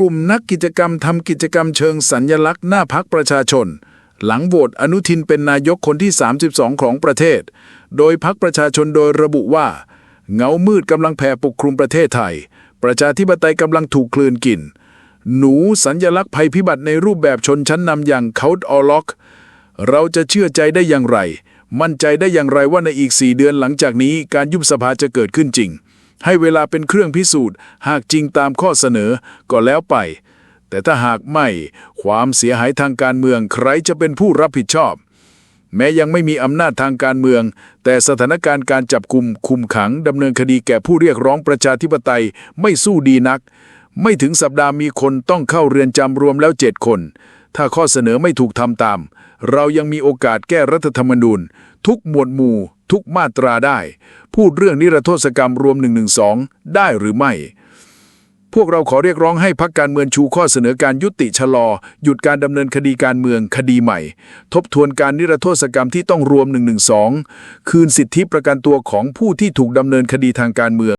กลุ่มนักกิจกรรมทำกิจกรรมเชิงสัญญลักษณ์หน้าพักประชาชน หลังโหวตอนุทินเป็นนายกคนที่ 32 ของประเทศ โดยพักประชาชนโดยระบุว่า เงามืดกำลังแผ่ปกคลุมประเทศไทย ประชาธิปไตยกำลังถูกคลืนกิน หนูสัญญลักษณ์ภัยพิบัติในรูปแบบชนชั้นนำอย่างเคาท์ออล็อก เราจะเชื่อใจได้อย่างไร มั่นใจได้อย่างไรว่าในอีก 4 เดือนหลังจากนี้การยุบสภาจะเกิดขึ้นจริง ให้เวลาเป็นเครื่องพิสูจน์ หากจริงตามข้อเสนอก็แล้วไป แต่ถ้าหากไม่ ความเสียหายทางการเมืองใครจะเป็นผู้รับผิดชอบ แม้ยังไม่มีอำนาจทางการเมือง แต่สถานการณ์การจับกลุ่มคุมขังดำเนินคดีแก่ผู้เรียกร้องประชาธิปไตยไม่สู้ดีนัก ไม่ถึงสัปดาห์มีคนต้องเข้าเรือนจำรวมแล้วเจ็ดคน ถ้าข้อเสนอไม่ถูกทำตาม เรายังมีโอกาสแก้รัฐธรรมนูญ ทุกหมวดหมู่ ทุกมาตราได้ พูดเรื่องนิรโทษกรรมรวม 112 ได้หรือไม่ พวกเราขอเรียกร้องให้พักการเมืองชูข้อเสนอการยุติชะลอ หยุดการดำเนินคดีการเมืองคดีใหม่ ทบทวนการนิรโทษกรรมที่ต้องรวม 112 คืนสิทธิประกันตัวของผู้ที่ถูกดำเนินคดีทางการเมือง